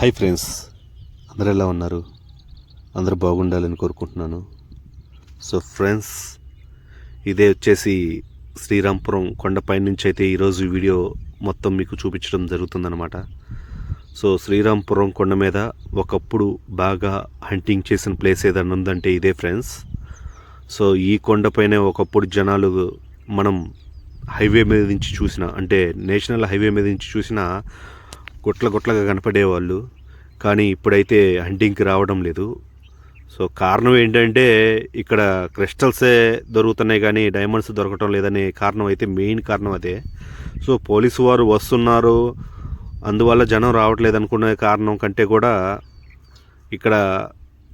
Hi friends. అందరు ఎలా ఉన్నారు? అందరూ బాగుండాలని కోరుకుంటున్నాను. సో ఫ్రెండ్స్ ఇదే వచ్చేసి శ్రీరాంపురం కొండపై నుంచి అయితే ఈరోజు వీడియో మొత్తం మీకు చూపించడం జరుగుతుందనమాట సో శ్రీరాంపురం కొండ మీద ఒకప్పుడు బాగా హంటింగ్ చేసిన ప్లేస్ ఏదైనా ఉందంటే ఇదే ఫ్రెండ్స్. సో ఈ కొండపైనే ఒకప్పుడు జనాలు మనం హైవే మీద నుంచి చూసిన అంటే నేషనల్ హైవే మీద నుంచి చూసిన గుట్ల గుట్లగా కనపడేవాళ్ళు. కానీ ఇప్పుడైతే హంటింగ్కి రావడం లేదు. సో కారణం ఏంటంటే ఇక్కడ క్రిస్టల్సే దొరుకుతున్నాయి కానీ డైమండ్స్ దొరకటం లేదనే కారణం అయితే మెయిన్ కారణం అదే. సో పోలీసు వారు వస్తున్నారు. అందువల్ల జనం రావట్లేదు అనుకునే కారణం కంటే కూడా ఇక్కడ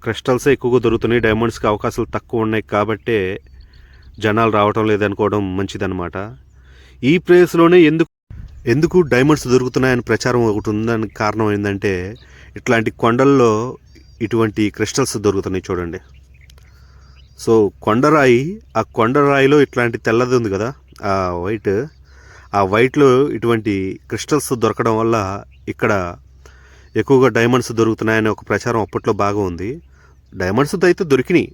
క్రిస్టల్సే ఎక్కువగా దొరుకుతున్నాయి. డైమండ్స్కి అవకాశాలు తక్కువ ఉన్నాయి కాబట్టే జనాలు రావటం లేదనుకోవడం మంచిదన్నమాట. ఈ ప్లేస్లోనే ఎందుకు ఎందుకు డైమండ్స్ దొరుకుతున్నాయని ప్రచారం ఒకటి ఉందని కారణం ఏంటంటే ఇట్లాంటి కొండల్లో ఇటువంటి క్రిస్టల్స్ దొరుకుతున్నాయి చూడండి. సో కొండరాయి ఆ కొండరాయిలో ఇట్లాంటి తెల్లది ఉంది కదా ఆ వైట్ ఆ వైట్లో ఇటువంటి క్రిస్టల్స్ దొరకడం వల్ల ఇక్కడ ఎక్కువగా డైమండ్స్ దొరుకుతున్నాయని ఒక ప్రచారం అప్పట్లో బాగా ఉంది. డైమండ్స్ అయితే దొరికినాయి.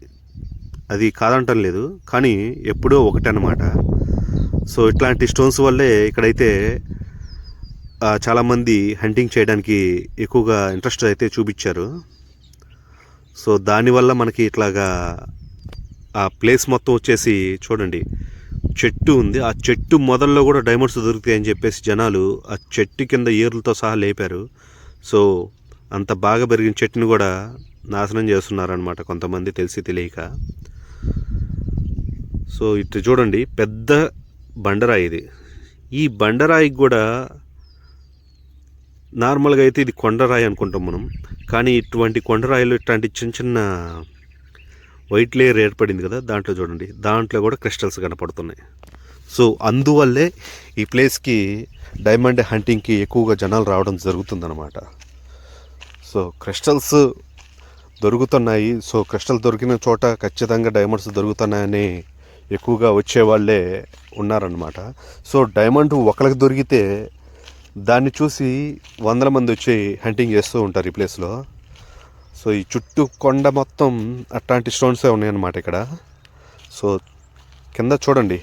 అది కాదంటం లేదు కానీ ఎప్పుడో ఒకటి అనమాట సో ఇట్లాంటి స్టోన్స్ వల్లే ఇక్కడైతే చాలామంది హంటింగ్ చేయడానికి ఎక్కువగా ఇంట్రెస్ట్ అయితే చూపించారు. సో దానివల్ల మనకి ఇట్లాగా ఆ ప్లేస్ మొత్తం వచ్చేసి చూడండి చెట్టు ఉంది. ఆ చెట్టు మొదల్లో కూడా డైమండ్స్ దొరుకుతాయని చెప్పేసి జనాలు ఆ చెట్టు కింద ఏర్లతో సహా లేపారు. సో అంత బాగా పెరిగిన చెట్టుని కూడా నాశనం చేస్తున్నారనమాట కొంతమంది తెలిసి తెలియక. సో ఇటు చూడండి పెద్ద బండరాయి ఇది. ఈ బండరాయికి కూడా నార్మల్గా అయితే ఇది కొండరాయి అనుకుంటాం మనం. కానీ ఇటువంటి కొండరాయిలు ఇట్లాంటి చిన్న చిన్న వైట్ లేయర్ ఏర్పడింది కదా దాంట్లో చూడండి. దాంట్లో కూడా క్రిస్టల్స్ కనపడుతున్నాయి. సో అందువల్లే ఈ ప్లేస్కి డైమండ్ హంటింగ్కి ఎక్కువగా జనాలు రావడం జరుగుతుందన్నమాట. సో క్రిస్టల్స్ దొరుకుతున్నాయి. సో క్రిస్టల్ దొరికిన చోట ఖచ్చితంగా డైమండ్స్ దొరుకుతున్నాయని ఎక్కువగా వచ్చేవాళ్ళే ఉన్నారనమాట సో డైమండ్ ఒకరికి దొరికితే దాన్ని చూసి వందల మంది వచ్చి హంటింగ్ చేస్తూ ఉంటారు ఈ ప్లేస్లో సో ఈ చుట్టూ కొండ మొత్తం అట్లాంటి స్టోన్సే ఉన్నాయన్నమాట ఇక్కడ. సో కింద చూడండి.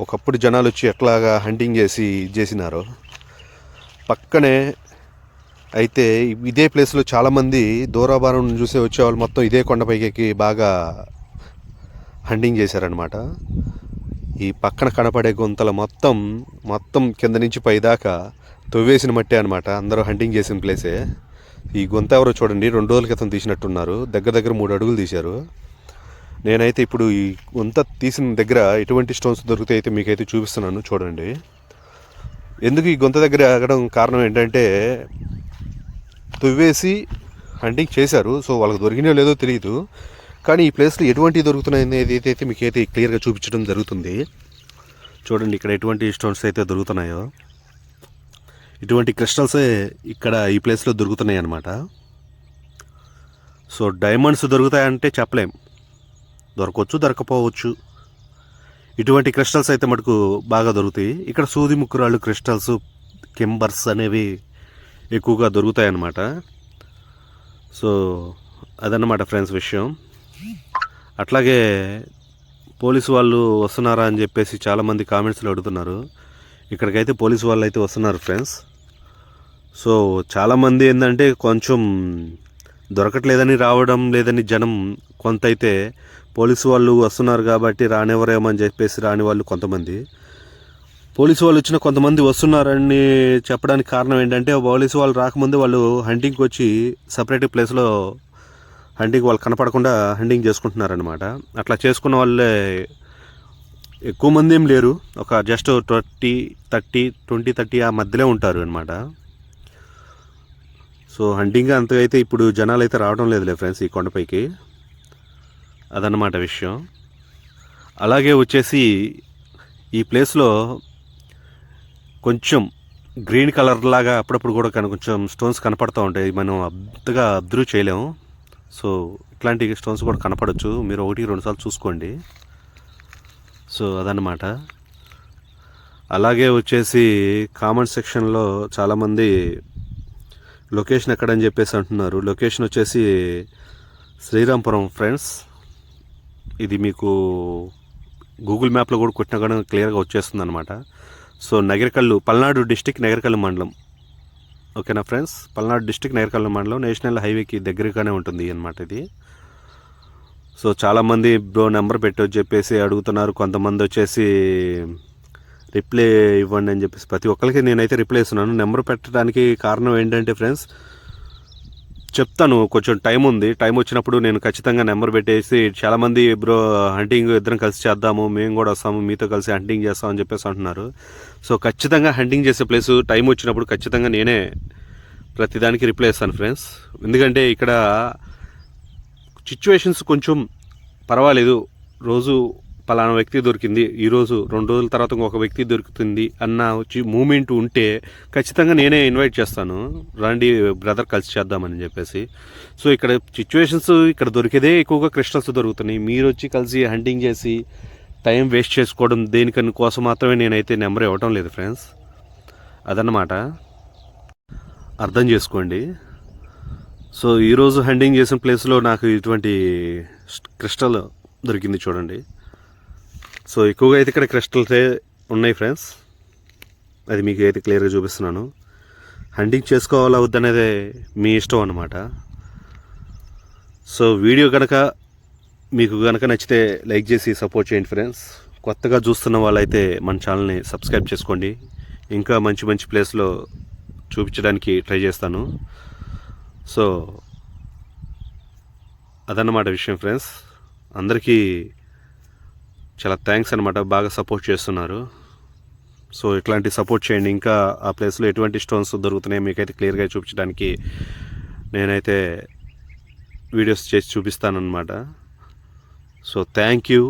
ఒకప్పుడు జనాలు వచ్చి ఎట్లాగా హంటింగ్ చేసి చేసినారు. చేసినారో పక్కనే అయితే ఇదే ప్లేస్లో చాలామంది దూరాభారం చూసే వచ్చేవాళ్ళు మొత్తం ఇదే కొండపైకి ఎక్కి బాగా హంటింగ్ చేశారనమాట ఈ పక్కన కనపడే గుంతల మొత్తం మొత్తం కింద నుంచి పైదాకా తవ్వేసిన మట్టే అనమాట అందరూ హంటింగ్ చేసిన ప్లేసే ఈ గుంత ఎవరో చూడండి రెండు రోజుల క్రితం తీసినట్టున్నారు. దగ్గర దగ్గర మూడు అడుగులు తీశారు. నేనైతే ఇప్పుడు ఈ గుంత తీసిన దగ్గర ఎటువంటి స్టోన్స్ దొరికితే అయితే మీకైతే చూపిస్తున్నాను చూడండి. ఎందుకు ఈ గొంత దగ్గర ఆగడం కారణం ఏంటంటే తువ్వేసి హంటింగ్ చేశారు. సో వాళ్ళకి దొరికినో లేదో తెలియదు కానీ ఈ ప్లేస్లో ఎటువంటి దొరుకుతున్నాయి అనేది అయితే మీకైతే క్లియర్గా చూపించడం జరుగుతుంది. చూడండి ఇక్కడ ఎటువంటి స్టోన్స్ అయితే దొరుకుతున్నాయో. ఇటువంటి క్రిస్టల్సే ఇక్కడ ఈ ప్లేస్లో దొరుకుతున్నాయి అన్నమాట సో డైమండ్స్ దొరుకుతాయంటే చెప్పలేం. దొరకవచ్చు దొరకపోవచ్చు. ఇటువంటి క్రిస్టల్స్ అయితే మటుకు బాగా దొరుకుతాయి. ఇక్కడ సూది ముక్కురాళ్ళు క్రిస్టల్స్ కెంబర్స్ అనేవి ఎక్కువగా దొరుకుతాయి అన్నమాట సో అదన్నమాట ఫ్రెండ్స్ విషయం. అట్లాగే పోలీసు వాళ్ళు వస్తున్నారా అని చెప్పేసి చాలామంది కామెంట్స్లో అడుగుతున్నారు. ఇక్కడికైతే పోలీసు వాళ్ళు అయితే వస్తున్నారు ఫ్రెండ్స్. సో చాలామంది ఏంటంటే కొంచెం దొరకట్లేదని రావడం లేదని జనం కొంత అయితే పోలీసు వాళ్ళు వస్తున్నారు కాబట్టి రానివ్వరేమని చెప్పేసి రాని వాళ్ళు కొంతమంది. పోలీసు వాళ్ళు వచ్చిన కొంతమంది వస్తున్నారని చెప్పడానికి కారణం ఏంటంటే పోలీసు వాళ్ళు రాకముందే వాళ్ళు హంటింగ్కి వచ్చి సపరేట్ ప్లేస్లో హంటింగ్ వాళ్ళు కనపడకుండా హంటింగ్ చేసుకుంటున్నారనమాట అట్లా చేసుకున్న వాళ్ళే ఎక్కువ మంది ఏం లేరు. ఒక just twenty thirty twenty thirty ఆ మధ్యలో ఉంటారు అనమాట సో హంటింగ్ అంతగా అయితే ఇప్పుడు జనాలు అయితే రావడం లేదులే ఫ్రెండ్స్ ఈ కొండపైకి. అదన్నమాట విషయం. అలాగే వచ్చేసి ఈ ప్లేస్లో కొంచెం గ్రీన్ కలర్ లాగా అప్పుడప్పుడు కూడా కన కొంచెం స్టోన్స్ కనపడుతూ ఉంటాయి. మనం అంతగా అబ్జర్వ్ చేయలేము. సో ఇట్లాంటి స్టోన్స్ కూడా కనపడవచ్చు మీరు ఒకటి రెండుసార్లు చూసుకోండి. సో అదన్నమాట. అలాగే వచ్చేసి కామెంట్ సెక్షన్లో చాలామంది లొకేషన్ ఎక్కడని చెప్పేసి అంటున్నారు. లొకేషన్ వచ్చేసి శ్రీరాంపురం ఫ్రెండ్స్. ఇది మీకు గూగుల్ మ్యాప్లో కూడా కొట్టినా కూడా క్లియర్గా వచ్చేస్తుంది అనమాట సో నగరికల్లు పల్నాడు డిస్టిక్ నగరికల్లు మండలం. ఓకేనా ఫ్రెండ్స్? పల్నాడు డిస్టిక్ నగరికల్లు మండలం నేషనల్ హైవేకి దగ్గరగానే ఉంటుంది అనమాట ఇది. సో చాలామంది బ్రో నెంబర్ పెట్టి చెప్పేసి అడుగుతున్నారు. కొంతమంది వచ్చేసి రిప్లై ఇవ్వండి అని చెప్పేసి ప్రతి ఒక్కరికి నేనైతే రిప్లై ఇస్తున్నాను. నెంబర్ పెట్టడానికి కారణం ఏంటంటే ఫ్రెండ్స్ చెప్తాను కొంచెం టైం ఉంది. టైం వచ్చినప్పుడు నేను ఖచ్చితంగా నెంబర్ పెట్టేసి చాలామంది బ్రో హంటింగ్ ఇద్దరం కలిసి చేద్దాము మేము కూడా వస్తాము మీతో కలిసి హంటింగ్ చేస్తాం అని చెప్పేసి అంటున్నారు. సో ఖచ్చితంగా హంటింగ్ చేసే ప్లేస్ టైం వచ్చినప్పుడు ఖచ్చితంగా నేనే ప్రతిదానికి రిప్లై ఇస్తాను ఫ్రెండ్స్. ఎందుకంటే ఇక్కడ సిచ్యువేషన్స్ కొంచెం పర్వాలేదు. రోజు పలానా వ్యక్తి దొరికింది ఈరోజు రెండు రోజుల తర్వాత ఇంకొక వ్యక్తి దొరుకుతుంది అన్న వచ్చి మూమెంట్ ఉంటే ఖచ్చితంగా నేనే ఇన్వైట్ చేస్తాను. రండి బ్రదర్ కలిసి చేద్దామని చెప్పేసి. సో ఇక్కడ సిచ్యువేషన్స్ ఇక్కడ దొరికేదే ఎక్కువగా క్రిస్టల్స్ దొరుకుతున్నాయి. మీరు వచ్చి కలిసి హంటింగ్ చేసి టైం వేస్ట్ చేసుకోవడం దేనికని కోసం మాత్రమే నేనైతే నెంబర్ ఇవ్వటం లేదు ఫ్రెండ్స్. అదన్నమాట. అర్థం చేసుకోండి. సో ఈరోజు హండింగ్ చేసిన ప్లేస్లో నాకు ఇటువంటి క్రిస్టల్ దొరికింది చూడండి. సో ఎక్కువగా అయితే ఇక్కడ క్రిస్టల్సే ఉన్నాయి ఫ్రెండ్స్. అది మీకు అయితే క్లియర్గా చూపిస్తున్నాను. హండింగ్ చేసుకోవాలా వద్దనేది మీ ఇష్టం అన్నమాట. సో వీడియో కనుక మీకు కనుక నచ్చితే లైక్ చేసి సపోర్ట్ చేయండి ఫ్రెండ్స్. కొత్తగా చూస్తున్న వాళ్ళైతే మన ఛానల్ని సబ్స్క్రైబ్ చేసుకోండి. ఇంకా మంచి మంచి ప్లేస్లో చూపించడానికి ట్రై చేస్తాను. సో అదన్నమాట విషయం ఫ్రెండ్స్. అందరికీ చాలా థ్యాంక్స్ అనమాట బాగా సపోర్ట్ చేస్తున్నారు. సో ఇట్లాంటి సపోర్ట్ చేయండి. ఇంకా ఆ ప్లేస్లో ఎటువంటి స్టోన్స్ దొరుకుతున్నాయి మీకైతే క్లియర్గా చూపించడానికి నేనైతే వీడియోస్ చేసి చూపిస్తానమాట so thank you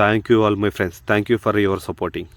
thank you all my friends thank you for your supporting